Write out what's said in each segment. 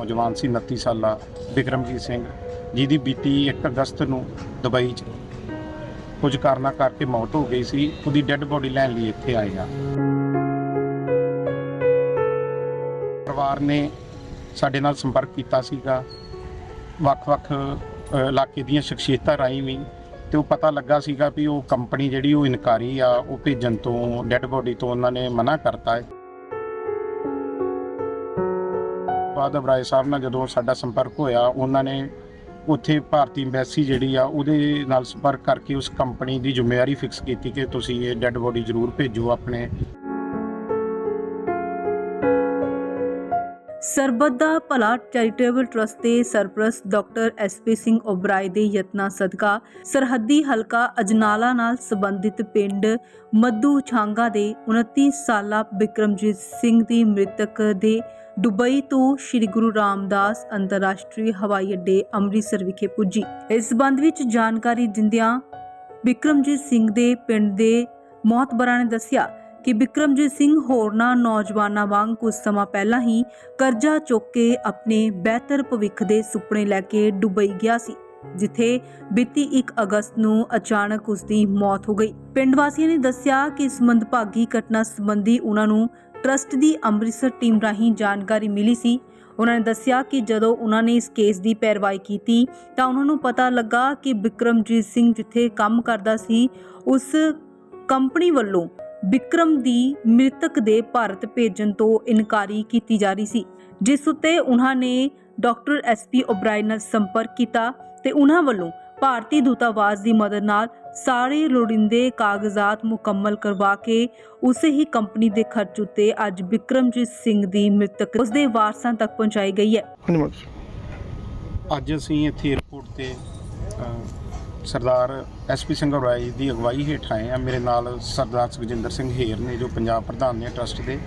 ਨੌਜਵਾਨ ਸੀ 29 ਸਾਲਾ, ਬਿਕਰਮਜੀਤ ਸਿੰਘ, ਜਿਹਦੀ ਬੀਤੀ 1 ਅਗਸਤ ਨੂੰ ਦੁਬਈ 'ਚ ਕੁਝ ਕਾਰਨਾਂ ਕਰਕੇ ਮੌਤ ਹੋ ਗਈ ਸੀ। ਉਹਦੀ ਡੈੱਡ ਬੋਡੀ ਲੈਣ ਲਈ ਇੱਥੇ ਆਏ ਆ। ਪਰਿਵਾਰ ਨੇ ਸਾਡੇ ਨਾਲ ਸੰਪਰਕ ਕੀਤਾ ਸੀਗਾ। ਵੱਖ-ਵੱਖ ਇਲਾਕੇ ਦੀਆਂ ਸ਼ਖਸੀਅਤਾਂ ਰਾਹੀਂ ਵੀ ਤੇ ਉਹ ਪਤਾ ਲੱਗਾ ਸੀਗਾ ਵੀ ਉਹ ਕੰਪਨੀ ਜਿਹੜੀ ਉਹ ਇਨਕਾਰੀ ਆ, ਉਹ ਭੇਜਣ ਤੋਂ, ਡੈੱਡ ਬੋਡੀ ਤੋਂ ਉਹਨਾਂ ਨੇ ਮਨਾ ਕਰਤਾ ਹੈ। ਬਾਅਦ ਅਬਰਾਏ ਸਾਹਿਬ ਨਾਲ ਜਦੋਂ ਸਾਡਾ ਸੰਪਰਕ ਹੋਇਆ, ਉਹਨਾਂ ਨੇ ਉੱਥੇ ਭਾਰਤੀ ਐਮਬੈਸੀ ਜਿਹੜੀ ਆ, ਉਹਦੇ ਨਾਲ ਸੰਪਰਕ ਕਰਕੇ ਉਸ ਕੰਪਨੀ ਦੀ ਜ਼ਿੰਮੇਵਾਰੀ ਫਿਕਸ ਕੀਤੀ ਕਿ ਤੁਸੀਂ ਇਹ ਡੈੱਡ ਬੋਡੀ ਜ਼ਰੂਰ ਭੇਜੋ ਆਪਣੇ। ਸਰਬੱਤ ਦਾ ਭਲਾ ਚੈਰੀਟੇਬਲ ਟਰਸਟ ਦੇ ਸਰਪ੍ਰਸਤ ਡਾਕਟਰ ਐਸਪੀ ਸਿੰਘ ਓਬਰਾਏ ਦੇ ਯਤਨਾਂ ਸਦਕਾ ਸਰਹੱਦੀ ਹਲਕਾ ਅਜਨਾਲਾ ਨਾਲ ਸੰਬੰਧਿਤ ਪਿੰਡ ਮੱਦੂ ਛਾਂਗਾ ਦੇ 29 ਸਾਲਾ ਬਿਕਰਮਜੀਤ ਸਿੰਘ ਦੀ ਮ੍ਰਿਤਕ ਦੇ ਦੁਬਈ ਤੋਂ ਸ੍ਰੀ ਗੁਰੂ ਰਾਮਦਾਸ ਅੰਤਰਰਾਸ਼ਟਰੀ ਹਵਾਈ ਅੱਡੇ ਅੰਮ੍ਰਿਤਸਰ ਵਿਖੇ ਪੁੱਜੀ। ਇਸ ਸੰਬੰਧ ਵਿੱਚ ਜਾਣਕਾਰੀ ਦਿੰਦਿਆਂ ਬਿਕਰਮਜੀਤ ਸਿੰਘ ਦੇ ਪਿੰਡ ਦੇ ਮੌਤਬਰਾਂ ਨੇ ਦੱਸਿਆ ਕਿ ਬਿਕਰਮਜੀਤ ਸਿੰਘ ਹੋਰਨਾਂ ਨੌਜਵਾਨਾਂ ਵਾਂਗ ਕੁਝ ਸਮਾਂ ਪਹਿਲਾਂ ਹੀ ਕਰਜ਼ਾ ਚੁੱਕ ਕੇ ਆਪਣੇ ਬਿਹਤਰ ਭਵਿੱਖ ਦੇ ਸੁਪਨੇ ਲੈ ਕੇ ਦੁਬਈ ਗਿਆ ਸੀ, ਜਿੱਥੇ ਬੀਤੀ 1 ਅਗਸਤ ਨੂੰ ਅਚਾਨਕ ਉਸ ਦੀ ਮੌਤ ਹੋ ਗਈ। ਪਿੰਡ ਵਾਸੀਆਂ ਨੇ ਦੱਸਿਆ ਕਿ ਇਸ ਮੰਦਭਾਗੀ ਘਟਨਾ ਸੰਬੰਧੀ ਉਹਨਾਂ ਨੂੰ ਟਰਸਟ ਦੀ ਅੰਮ੍ਰਿਤਸਰ ਟੀਮ ਰਾਹੀਂ ਜਾਣਕਾਰੀ ਮਿਲੀ ਸੀ। ਉਹਨਾਂ ਨੇ ਦੱਸਿਆ ਕਿ ਜਦੋਂ ਉਹਨਾਂ ਨੇ ਇਸ ਕੇਸ ਦੀ ਪੈਰਵਾਈ ਕੀਤੀ, ਤਾਂ ਉਹਨਾਂ ਨੂੰ ਪਤਾ ਲੱਗਾ ਕਿ ਬਿਕਰਮਜੀਤ ਸਿੰਘ ਜਿੱਥੇ ਕੰਮ ਕਰਦਾ ਸੀ, ਉਸ ਕੰਪਨੀ ਵੱਲੋਂ ਵਿਕਰਮ ਦੀ ਮ੍ਰਿਤਕ ਦੇ ਭਾਰਤ ਭੇਜਣ ਤੋਂ ਇਨਕਾਰੀ ਕੀਤੀ ਜਾ ਰਹੀ ਸੀ, ਜਿਸ ਉੱਤੇ ਉਹਨਾਂ ਨੇ ਡਾਕਟਰ ਐਸਪੀ ਓਬਰਾਏ ਨਾਲ ਸੰਪਰਕ ਕੀਤਾ ਤੇ ਉਹਨਾਂ ਵੱਲੋਂ ਭਾਰਤੀ ਦੂਤਾਵਾਸ ਦੀ ਮਦਦ ਨਾਲ ਸਾਰੇ ਲੋੜੀਂਦੇ ਕਾਗਜ਼ਾਤ ਮੁਕੰਮਲ ਕਰਵਾ ਕੇ ਉਸੇ ਹੀ ਕੰਪਨੀ ਦੇ ਖਰਚ ਉੱਤੇ ਅੱਜ ਵਿਕਰਮਜੀਤ ਸਿੰਘ ਦੀ ਮ੍ਰਿਤਕ ਉਸ ਦੇ ਵਾਰਸਾਂ ਤੱਕ ਪਹੁੰਚਾਈ ਗਈ ਹੈ। ਹਾਂਜੀ ਮੈਡਮ ਅੱਜ ਅਸੀਂ ਇੱਥੇ 에어ਪੋਰਟ ਤੇ ਅ, ਸਰਦਾਰ ਐਸਪੀ ਸਿੰਘ ਰਾਏ ਦੀ ਅਗਵਾਈ ਹੇਠ ਆਏ ਆ ਮੇਰੇ ਨਾਲ ਸਰਦਾਰ ਸੁਖਜਿੰਦਰ ਸਿੰਘ ਹੇਰ ਨੇ ਜੋ ਪੰਜਾਬ ਪ੍ਰਧਾਨ ਨੇ ਟਰਸਟ ਦੇ।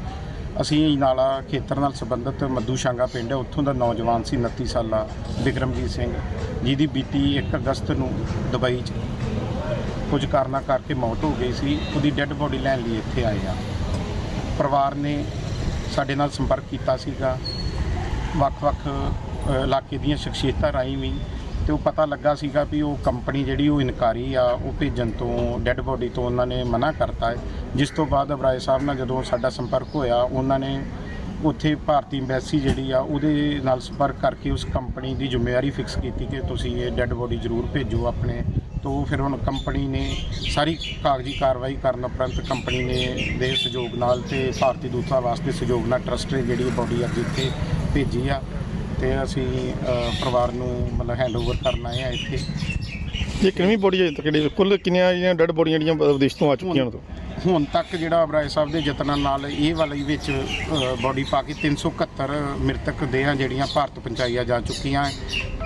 ਅਸੀਂ ਨਾਲਾ ਖੇਤਰ ਨਾਲ ਸੰਬੰਧਿਤ ਮੱਦੂ ਸ਼ਾਂਗਾ ਪਿੰਡ ਹੈ ਉੱਥੋਂ ਦਾ ਨੌਜਵਾਨ ਸੀ 29 ਸਾਲਾ ਬਿਕਰਮਜੀਤ ਸਿੰਘ। ਜਿਹਦੀ ਬੀਤੀ 1 ਅਗਸਤ ਨੂੰ ਦੁਬਈ 'ਚ ਕੁਝ ਕਾਰਨਾਂ ਕਰਕੇ ਮੌਤ ਹੋ ਗਈ ਸੀ। ਉਹਦੀ ਡੈੱਡ ਬੋਡੀ ਲੈਣ ਲਈ ਇੱਥੇ ਆਏ ਆ ਪਰਿਵਾਰ ਨੇ ਸਾਡੇ ਨਾਲ ਸੰਪਰਕ ਕੀਤਾ ਸੀਗਾ। ਵੱਖ-ਵੱਖ ਇਲਾਕੇ ਦੀਆਂ ਸ਼ਖਸੀਅਤਾਂ ਰਾਹੀਂ ਵੀ ਤੇ ਉਹ ਪਤਾ ਲੱਗਾ ਸੀਗਾ ਵੀ ਉਹ ਕੰਪਨੀ ਜਿਹੜੀ ਉਹ ਇਨਕਾਰੀ ਆ, ਉਹ ਭੇਜਣ ਤੋਂ, ਡੈੱਡ ਬੋਡੀ ਤੋਂ ਉਹਨਾਂ ਨੇ ਮਨਾ ਕਰਤਾ ਹੈ। ਜਿਸ ਤੋਂ ਬਾਅਦ ਅਬਰਾਏ ਸਾਹਿਬ ਨਾਲ ਜਦੋਂ ਸਾਡਾ ਸੰਪਰਕ ਹੋਇਆ, ਉਹਨਾਂ ਨੇ ਉੱਥੇ ਭਾਰਤੀ ਐਮਬੈਸੀ ਜਿਹੜੀ ਆ, ਉਹਦੇ ਨਾਲ ਸੰਪਰਕ ਕਰਕੇ ਉਸ ਕੰਪਨੀ ਦੀ ਜ਼ਿੰਮੇਵਾਰੀ ਫਿਕਸ ਕੀਤੀ ਕਿ ਤੁਸੀਂ ਇਹ ਡੈੱਡ ਬੋਡੀ ਜ਼ਰੂਰ ਭੇਜੋ ਆਪਣੇ ਤੋਂ ਫਿਰ ਹੁਣ ਕੰਪਨੀ ਨੇ ਸਾਰੀ ਕਾਗਜ਼ੀ ਕਾਰਵਾਈ ਕਰਨ ਉਪਰੰਤ ਕੰਪਨੀ ਨੇ ਦੇ ਸਹਿਯੋਗ ਨਾਲ ਤੇ ਭਾਰਤੀ ਦੂਤਾਵਾਸ ਦੇ ਸਹਿਯੋਗ ਨਾਲ ਟਰਸਟ ਨੇ ਜਿਹੜੀ ਬੋਡੀ ਅੱਜ ਇੱਥੇ ਭੇਜੀ ਆ ਤੇ ਅਸੀਂ ਪਰਿਵਾਰ ਨੂੰ ਮਤਲਬ ਹੈਂਡਓਵਰ ਕਰਨ ਆਏ ਆ ਇੱਥੇ। ਇਹ ਕਿੰਨੀ ਬੋਡੀ ਹੈ? ਤੱਕ ਕੁੱਲ ਕਿੰਨੀਆਂ ਜਿਹੜੀਆਂ ਡੈਡ ਬੋਡੀਆਂ ਜਿਹੜੀਆਂ ਵਿਦੇਸ਼ ਤੋਂ ਆ ਚੁੱਕੀਆਂ ਨੇ ਹੁਣ ਤੱਕ ਜਿਹੜਾ ਅਬਰਾਏ ਸਾਹਿਬ ਦੇ ਯਤਨਾਂ ਨਾਲ ਇਹ ਵਾਲੀ ਵਿੱਚ ਬੋਡੀ ਪਾ ਕੇ 371 ਮ੍ਰਿਤਕ ਦੇਹਾਂ ਜਿਹੜੀਆਂ ਭਾਰਤ ਪਹੁੰਚਾਈਆਂ ਜਾ ਚੁੱਕੀਆਂ ਹੈ।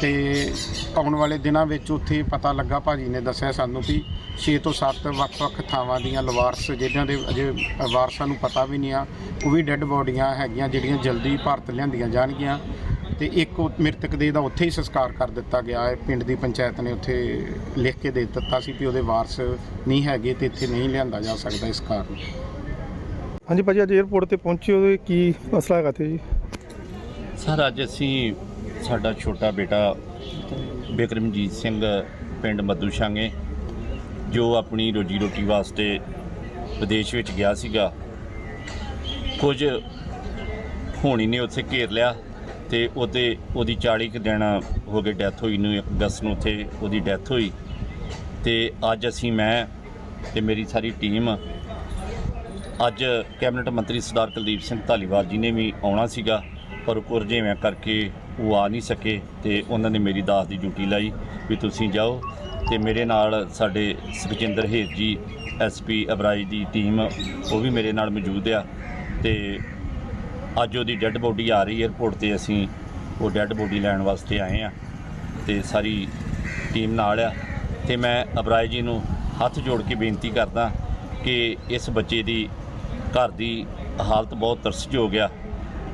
ਤੇ ਆਉਣ ਵਾਲੇ ਦਿਨਾਂ ਵਿੱਚ ਉੱਥੇ ਪਤਾ ਲੱਗਾ, ਭਾਜੀ ਨੇ ਦੱਸਿਆ ਸਾਨੂੰ ਵੀ 6 ਤੋਂ 7 ਵੱਖ-ਵੱਖ ਥਾਵਾਂ ਦੀਆਂ ਲਵਾਰਸ, ਜਿਹਨਾਂ ਦੇ ਅਜੇ ਵਾਰਸਾਂ ਨੂੰ ਪਤਾ ਵੀ ਨਹੀਂ ਆ, ਉਹ ਵੀ ਡੈੱਡ ਬੋਡੀਆਂ ਹੈਗੀਆਂ ਜਿਹੜੀਆਂ ਜਲਦੀ ਭਾਰਤ ਲਿਆਂਦੀਆਂ ਜਾਣਗੀਆਂ। ਤੇ ਇੱਕ ਉਹ ਮ੍ਰਿਤਕ ਦੇ ਦਾ ਉੱਥੇ ਹੀ ਸੰਸਕਾਰ ਕਰ ਦਿੱਤਾ ਗਿਆ ਹੈ। ਪਿੰਡ ਦੀ ਪੰਚਾਇਤ ਨੇ ਉੱਥੇ ਲਿਖ ਕੇ ਦੇ ਦਿੱਤਾ ਸੀ ਵੀ ਉਹਦੇ ਵਾਰਸ ਨਹੀਂ ਹੈਗੇ ਤੇ ਇੱਥੇ ਨਹੀਂ ਲਿਆਂਦਾ ਜਾ ਸਕਦਾ ਇਸ ਕਾਰਨ। ਹਾਂਜੀ ਭਾਜੀ ਅੱਜ 에어ਪੋਰਟ ਤੇ ਪਹੁੰਚੇ ਉਹਦੇ ਕੀ ਮਸਲਾ ਹੈਗਾ ਤੇ ਜੀ? ਸਰ ਅੱਜ ਅਸੀਂ ਸਾਡਾ ਛੋਟਾ ਬੇਟਾ ਬਿਕਰਮਜੀਤ ਸਿੰਘ ਪਿੰਡ ਮੱਦੂਸ਼ਾਂਗੇ ਜੋ ਆਪਣੀ ਰੋਜੀ ਰੋਟੀ ਵਾਸਤੇ ਵਿਦੇਸ਼ ਵਿੱਚ ਗਿਆ ਸੀਗਾ। ਕੁਝ ਹੋਣੀ ਨੇ ਉੱਥੇ ਘੇਰ ਲਿਆ। ਤੇ ਉਹਦੇ, ਉਹਦੀ 40 ਕੁ ਦਿਨ ਹੋ ਗਏ ਡੈਥ ਹੋਈ ਨੂੰ 1 ਅਗਸਤ ਨੂੰ ਉੱਥੇ ਉਹਦੀ ਡੈਥ ਹੋਈ। ਤੇ ਅੱਜ ਅਸੀਂ, ਮੈਂ ਤੇ ਮੇਰੀ ਸਾਰੀ ਟੀਮ ਅੱਜ ਕੈਬਨਿਟ ਮੰਤਰੀ ਸਰਦਾਰ ਕੁਲਦੀਪ ਸਿੰਘ ਧਾਲੀਵਾਲ ਜੀ ਨੇ ਵੀ ਆਉਣਾ ਸੀਗਾ, ਪਰ ਕੁਰਜੇਵੇਂ ਕਰਕੇ ਉਹ ਆ ਨਹੀਂ ਸਕੇ ਤੇ ਉਹਨਾਂ ਨੇ ਮੇਰੀ ਦਾਸ ਦੀ ਡਿਊਟੀ ਲਾਈ ਵੀ ਤੁਸੀਂ ਜਾਓ। ਤੇ ਮੇਰੇ ਨਾਲ ਸਾਡੇ ਸੁਖਜਿੰਦਰ ਹੇਰ ਜੀ ਐਸਪੀ ਅਬਰਾਜ ਦੀ ਟੀਮ ਉਹ ਵੀ ਮੇਰੇ ਨਾਲ ਮੌਜੂਦ ਆ। ਤੇ ਅੱਜ ਉਹਦੀ ਡੈੱਡ ਬੋਡੀ ਆ ਰਹੀ 에ਅਰਪੋਰਟ ਤੇ ਅਸੀਂ ਉਹ ਡੈੱਡ ਬੋਡੀ ਲੈਣ ਵਾਸਤੇ ਆਏ ਆ ਤੇ ਸਾਰੀ ਟੀਮ ਨਾਲ ਆ ਤੇ ਮੈਂ ਅਬਰਾਏ ਜੀ ਨੂੰ ਹੱਥ ਜੋੜ ਕੇ ਬੇਨਤੀ ਕਰਦਾ ਕਿ ਇਸ ਬੱਚੇ ਦੀ ਘਰ ਦੀ ਹਾਲਤ ਬਹੁਤ ਤਰਸਯੋਗ ਆ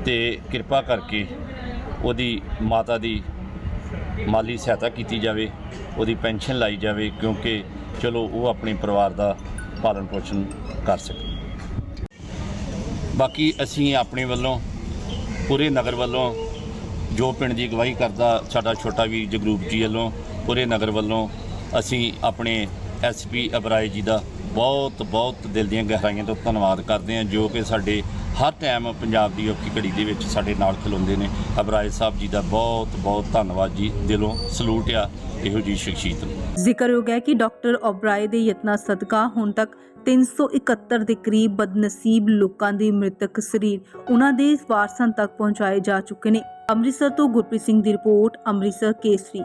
ਤੇ ਕਿਰਪਾ ਕਰਕੇ ਉਹਦੀ ਮਾਤਾ ਦੀ ਮਾਲੀ ਸਹਾਇਤਾ ਕੀਤੀ ਜਾਵੇ, ਉਹਦੀ ਪੈਨਸ਼ਨ ਲਾਈ ਜਾਵੇ ਕਿਉਂਕਿ ਚਲੋ ਉਹ ਆਪਣੇ ਪਰਿਵਾਰ ਦਾ ਪਾਲਣ ਪੋਸ਼ਣ ਕਰ ਸਕੇ। ਬਾਕੀ ਅਸੀਂ ਆਪਣੇ ਵੱਲੋਂ, ਪੂਰੇ ਨਗਰ ਵੱਲੋਂ ਜੋ ਪਿੰਡ ਦੀ ਅਗਵਾਈ ਕਰਦਾ ਸਾਡਾ ਛੋਟਾ ਵੀਰ ਜਗਰੂਪ ਜੀ ਵੱਲੋਂ, ਪੂਰੇ ਨਗਰ ਵੱਲੋਂ ਅਸੀਂ ਆਪਣੇ ਐਸਪੀ ਅਬਰਾਏ ਜੀ ਦਾ ਬਹੁਤ ਬਹੁਤ ਦਿਲ ਦੀਆਂ ਗਹਿਰਾਈਆਂ ਤੋਂ ਧੰਨਵਾਦ ਕਰਦੇ ਹਾਂ, ਜੋ ਕਿ ਸਾਡੇ ਹਰ ਟਾਈਮ ਪੰਜਾਬ ਦੀ ਔਖੀ ਘੜੀ ਦੇ ਵਿੱਚ ਸਾਡੇ ਨਾਲ ਖਲੋਂਦੇ ਨੇ। ਅਬਰਾਏ ਸਾਹਿਬ ਜੀ ਦਾ ਬਹੁਤ ਬਹੁਤ ਧੰਨਵਾਦ ਜੀ। ਦਿਲੋਂ ਸਲੂਟ ਆ, ਇਹੋ ਜੀ ਸ਼ਖਸੀਅਤ ਨੂੰ। ਜ਼ਿਕਰਯੋਗ ਹੈ ਕਿ ਡਾਕਟਰ ਓਬਰਾਏ ਦੇ ਯਤਨਾਂ ਸਦਕਾ ਹੁਣ ਤੱਕ 371 ਦੇ ਕਰੀਬ ਬਦਨਸੀਬ ਲੋਕਾਂ ਦੇ ਮ੍ਰਿਤਕ ਸਰੀਰ ਉਹਨਾਂ ਦੇ ਵਾਰਸਾਂ ਤੱਕ ਪਹੁੰਚਾਏ ਜਾ ਚੁੱਕੇ ਨੇ। ਅੰਮ੍ਰਿਤਸਰ ਤੋਂ ਗੁਰਪ੍ਰੀਤ ਸਿੰਘ ਦੀ ਰਿਪੋਰਟ, ਅੰਮ੍ਰਿਤਸਰ ਕੇਸਰੀ।